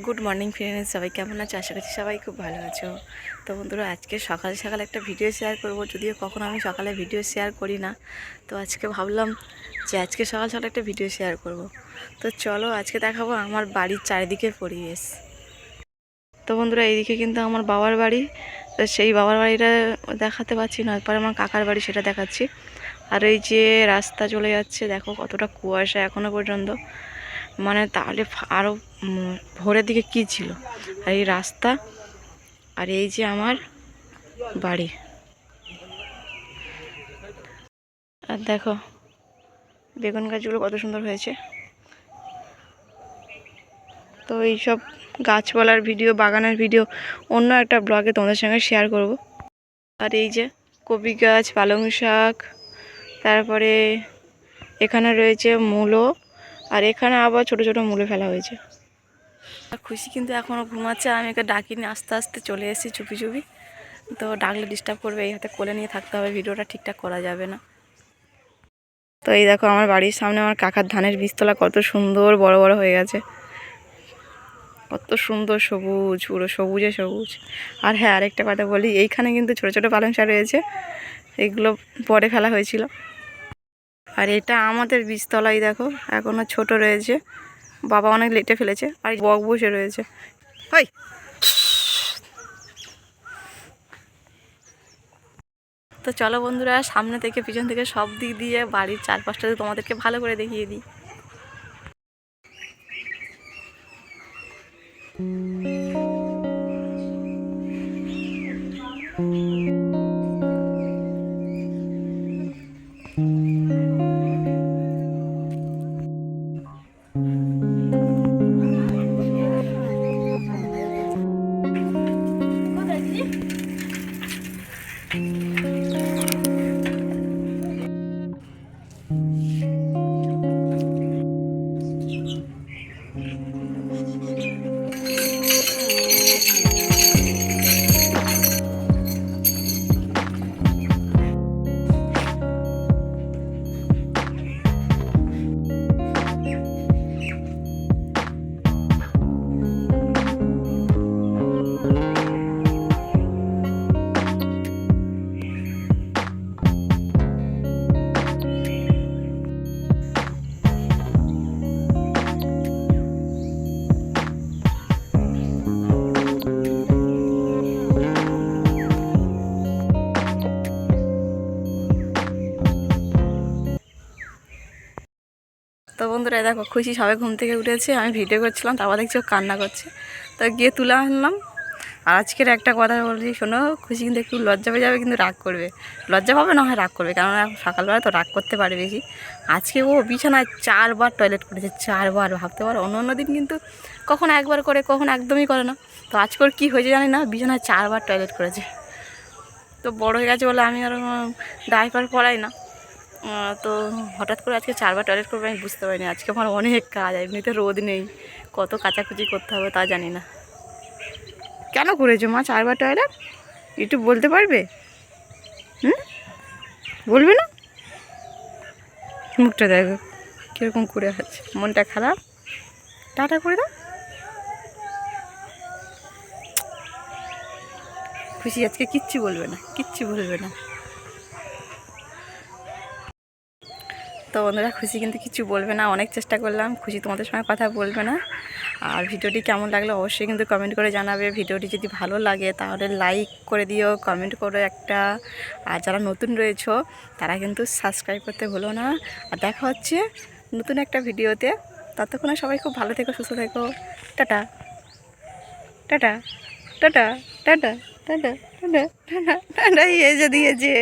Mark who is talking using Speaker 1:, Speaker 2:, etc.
Speaker 1: Good morning friends সবাই কেমন আছো? আশা করছি সবাই খুব ভালো আছো। তো বন্ধুরা, আজকে সকাল সকাল একটা ভিডিও শেয়ার করব। যদিও কখনো আমি সকালে ভিডিও শেয়ার করি না, তো আজকে ভাবলাম যে আজকে সকাল সকাল একটা ভিডিও শেয়ার করব। তো চলো আজকে দেখাবো আমার বাড়ির চারিদিকের পরিবেশ। তো বন্ধুরা, এইদিকে কিন্তু আমার বাবার বাড়ি। তো সেই বাবার বাড়িটা দেখাতে পারছি না, এরপরে আমার কাকার বাড়ি সেটা দেখাচ্ছি। আর এই যে রাস্তা চলে যাচ্ছে, দেখো কতটা কুয়াশা এখনও পর্যন্ত। মানে তাহলে আরও ভোরের দিকে কি ছিল? আর এই রাস্তা, আর এই যে আমার বাড়ি। আর দেখো, বেগুন গাছগুলো কত সুন্দর হয়েছে। তো এইসব গাছপালার ভিডিও, বাগানের ভিডিও, অন্য একটা ব্লগে তোমাদের সঙ্গে শেয়ার করব। আর এই যে কপি গাছ, পালং শাক, তারপরে এখানে রয়েছে মূলো আর এখানে আবার ছোট ছোট মূলে ফেলা হয়েছে। আর খুশি কিন্তু এখনও ঘুমাচ্ছে আমি একে ডাকিনি আস্তে আস্তে চলে এসেছি চুপি চুপি। তো ডাকলে ডিস্টার্ব করবে এই হাতে কোলে নিয়ে থাকতে হবে ভিডিওটা ঠিকঠাক করা যাবে না। তো এই দেখো আমার বাড়ির সামনে আমার কাকার ধানের বীজতলা কত সুন্দর বড় বড় হয়ে গেছে। কত সুন্দর সবুজ পুরো সবুজে সবুজ। আর হ্যাঁ আরেকটা কথা বলি এইখানে কিন্তু ছোট ছোট পালং শাক রয়েছে এগুলো পরে ফেলা হয়েছিল। আর এটা আমাদের বীজতলাই দেখো এখনও ছোট রয়েছে। বাবা অনেক লেটে ফেলেছে আর বক বসে রয়েছে। ওই তো চলো বন্ধুরা সামনে থেকে পিছন থেকে সব দিক দিয়ে বাড়ির চারপাশটাতে তোমাদেরকে ভালো করে দেখিয়ে দিই। তো বন্ধুরা দেখো, খুশি সবাই ঘুম থেকে উঠেছে। আমি ভিডিও করছিলাম, তারপর দেখছি ও কান্না করছে। তো গিয়ে তুলে আনলাম। আর আজকের একটা কথা বলছি, শোনো, খুশি কিন্তু একটু লজ্জা পেয়ে যাবে, কিন্তু রাগ করবে। লজ্জা পাবে, না হয় রাগ করবে, কেননা সকালবেলা তো রাগ করতে পারে বেশি। আজকে ও বিছানায় চারবার টয়লেট করেছে, চারবার, ভাবতে পারো, অন্য অন্য দিন কিন্তু কখন একবার করে, কখন একদমই করে না। তো আজকে ওর কী হয়েছে জানি না, বিছানায় চারবার টয়লেট করেছে। তো বড় হয়ে গেছে বলে আমি আর ডাইপার পড়াই না। তো হঠাৎ করে আজকে চারবার টয়লেট করব আমি বুঝতে পারিনি। আজকে আমার অনেক কাজ, এমনিতে রোদ নেই। কত কাচাকুচি করতে হবে তা জানি না। কেন করেছ মা চারবার টয়লেট একটু বলতে পারবে? হুম? বলবে না? মুখটা দেখো, কীরকম করে আছে। মনটা খারাপ? টাটা করে দাও। খুশি, আজকে কিচ্ছু বলবে না, কিচ্ছু বলবে না। তো বন্ধুরা খুশি কিন্তু কিছু বলবে না, অনেক চেষ্টা করলাম, খুশি তোমাদের সঙ্গে কথা বলবে না। আর ভিডিওটি কেমন লাগল অবশ্যই কিন্তু কমেন্ট করে জানাবে। ভিডিওটি যদি ভালো লাগে তাহলে লাইক করে দিও কমেন্ট করো একটা। আর যারা নতুন রয়েছো, তারা কিন্তু সাবস্ক্রাইব করতে ভুলো না। আর দেখা হচ্ছে নতুন একটা ভিডিওতে। ততক্ষণে সবাই খুব ভালো থেকো, সুস্থ থেকো। Tata. Tata. Tata. Tata. Tata. Tata. Tata. Tata. দিয়েছে।